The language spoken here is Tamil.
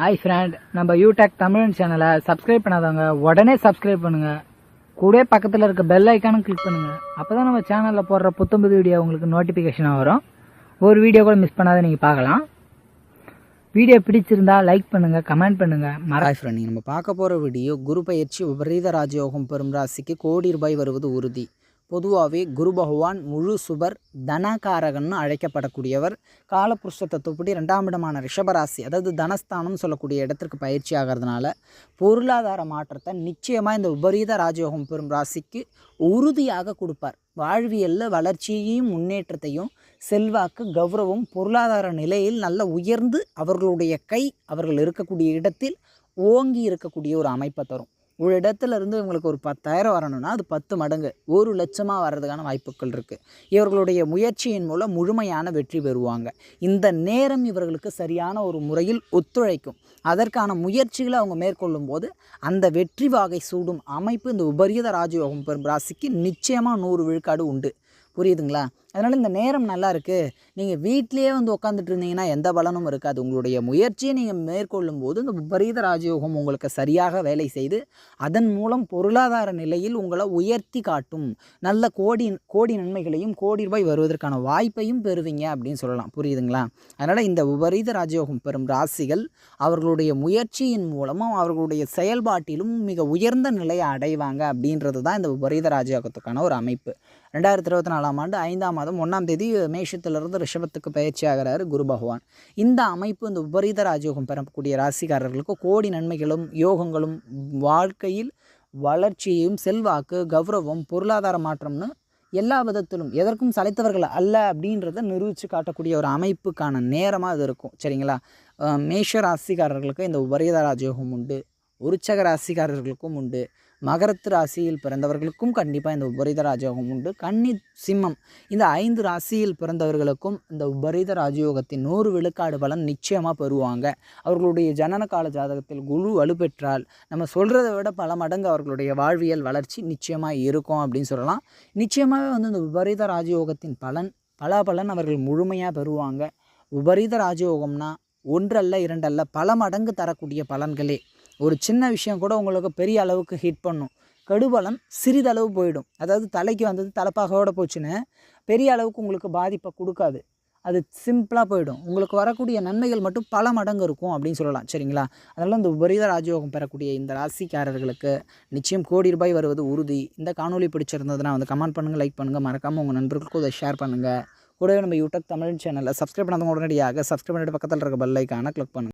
ஹாய் ஃப்ரெண்ட் நம்ம யூடெக் தமிழ் சேனலை சப்ஸ்கிரைப் பண்ணாதவங்க உடனே சப்ஸ்கிரைப் பண்ணுங்க. கூட பக்கத்தில் இருக்க பெல் ஐக்கானும் கிளிக் பண்ணுங்க. அப்பதான் நம்ம சேனலில் போடுற புத்தம்புது வீடியோ உங்களுக்கு நோட்டிஃபிகேஷனாக வரும். ஒரு வீடியோ கூட மிஸ் பண்ணாத நீங்கள் பார்க்கலாம். வீடியோ பிடிச்சிருந்தா லைக் பண்ணுங்க கமெண்ட் பண்ணுங்க. மராய் ஃப்ரெண்ட் நம்ம பார்க்க போகிற வீடியோ குரு பயிற்சி விபரீத ராஜயோகம் பெறும் ராசிக்கு கோடி ரூபாய் வருவது உறுதி. பொதுவாகவே குரு பகவான் முழு சுபர் தனகாரகன்னு அழைக்கப்படக்கூடியவர். காலப்புருஷ தத்துவப்படி ரெண்டாம் இடமான ரிஷபராசி அதாவது தனஸ்தானம் சொல்லக்கூடிய இடத்திற்கு பயிற்சி ஆகிறதுனால பொருளாதார மாற்றத்தை நிச்சயமாக இந்த உபரீத ராஜயோகம் பெறும் ராசிக்கு உறுதியாக கொடுப்பார். வாழ்வியலில் வளர்ச்சியையும் முன்னேற்றத்தையும் செல்வாக்கு கௌரவம் பொருளாதார நிலையில் நல்ல உயர்ந்து அவர்களுடைய கை அவர்கள் இருக்கக்கூடிய இடத்தில் ஓங்கி இருக்கக்கூடிய ஒரு அமைப்பை தரும். ஒரு இடத்துல இருந்து இவங்களுக்கு ஒரு பத்தாயிரம் வரணும்னா அது பத்து மடங்கு. ஒரு லட்சமாக வர்றதுக்கான வாய்ப்புகள் இருக்குது இவர்களுடைய முயற்சியின் மூலம் முழுமையான வெற்றி பெறுவாங்க. இந்த நேரம் இவர்களுக்கு சரியான ஒரு முறையில் ஒத்துழைக்கும். அதற்கான முயற்சிகளை அவங்க மேற்கொள்ளும் போது அந்த வெற்றி வாகை சூடும் அமைப்பு இந்த உபரியத ராஜயோகம் பெறும் ராசிக்கு நிச்சயமாக நூறு விழுக்காடு உண்டு. புரியுதுங்களா? அதனால் இந்த நேரம் நல்லா இருக்குது நீங்கள் வீட்டிலேயே வந்து உட்காந்துட்டு இருந்தீங்கன்னா எந்த பலனும் இருக்காது. உங்களுடைய முயற்சியை நீங்கள் மேற்கொள்ளும் போது இந்த விபரீத ராஜயோகம் உங்களுக்கு சரியாக வேலை செய்து அதன் மூலம் பொருளாதார நிலையில் உங்களை உயர்த்தி காட்டும். நல்ல கோடி கோடி நன்மைகளையும் கோடி ரூபாய் வருவதற்கான வாய்ப்பையும் பெறுவீங்க அப்படின்னு சொல்லலாம். புரியுதுங்களா? அதனால் இந்த விபரீத ராஜயோகம் பெறும் ராசிகள் அவர்களுடைய முயற்சியின் மூலமும் அவர்களுடைய செயல்பாட்டிலும் மிக உயர்ந்த நிலையை அடைவாங்க அப்படின்றது தான் இந்த விபரீத ராஜயோகத்துக்கான ஒரு அமைப்பு. ரெண்டாயிரத்தி இருபத்தி நாலாம் ஆண்டு ஐந்தாம் மாதம் ஒன்றாம் தேதி மேஷத்திலிருந்து ரிஷபத்துக்கு பயிற்சி ஆகிறாரு குரு பகவான். இந்த அமைப்பு இந்த உபரீத ராஜயோகம் பெறக்கூடிய ராசிக்காரர்களுக்கு கோடி நன்மைகளும் யோகங்களும் வாழ்க்கையில் வளர்ச்சியும் செல்வாக்கு கௌரவம் பொருளாதார மாற்றம்னு எல்லா விதத்திலும் எதற்கும் சளைத்தவர்கள் அல்ல அப்படின்றத நிரூபித்து காட்டக்கூடிய ஒரு அமைப்புக்கான நேரமாக அது இருக்கும். சரிங்களா? மேஷ ராசிக்காரர்களுக்கு இந்த உபரீத ராஜயோகம் உண்டு உருச்சக ராசிக்காரர்களுக்கும் உண்டு. மகரத்து ராசியில் பிறந்தவர்களுக்கும் கண்டிப்பாக இந்த உபரித ராஜயோகம் உண்டு. கன்னி சிம்மம் இந்த ஐந்து ராசியில் பிறந்தவர்களுக்கும் இந்த உபரித ராஜயோகத்தின் நூறு விழுக்காடு பலன் நிச்சயமாக பெறுவாங்க. அவர்களுடைய ஜனன கால ஜாதகத்தில் குழு வலுப்பெற்றால் நம்ம சொல்கிறத விட பல மடங்கு அவர்களுடைய வாழ்வியல் வளர்ச்சி நிச்சயமாக இருக்கும் அப்படின்னு சொல்லலாம். நிச்சயமாகவே வந்து இந்த உபரித ராஜயோகத்தின் பலன் பல பலன் அவர்கள் முழுமையாக பெறுவாங்க. உபரித ராஜயோகம்னா ஒன்றல்ல இரண்டல்ல பல மடங்கு தரக்கூடிய பலன்களே. ஒரு சின்ன விஷயம் கூட உங்களுக்கு பெரிய அளவுக்கு ஹிட் பண்ணும். கடுபலம் சிறிதளவு போயிடும். அதாவது தலைக்கு வந்தது தலைப்பாகோட போச்சுன்னு பெரிய அளவுக்கு உங்களுக்கு பாதிப்பை கொடுக்காது. அது சிம்பிளாக போயிடும். உங்களுக்கு வரக்கூடிய நன்மைகள் மட்டும் பல மடங்கு இருக்கும் அப்படின்னு சொல்லலாம். சரிங்களா? அதனால் இந்த உபரித ராஜயோகம் பெறக்கூடிய இந்த ராசிக்காரர்களுக்கு நிச்சயம் கோடி ரூபாய் வருவது உறுதி. இந்த காணொலி பிடிச்சிருந்ததுன்னா வந்து கமெண்ட் பண்ணுங்கள் லைக் பண்ணுங்கள் மறக்காமல் உங்கள் நண்பர்களுக்கும் இதை ஷேர் பண்ணுங்கள் கூடவே நம்ம யூடியூப் தமிழ் சேனலில் சப்ஸ்கிரைப் பண்ணாதவங்க உடனடியாக சப்ஸ்கிரைப் பண்ணிட்டு பக்கத்தில் இருக்க பெல் ஐக்கான கிளிக் பண்ணுங்கள்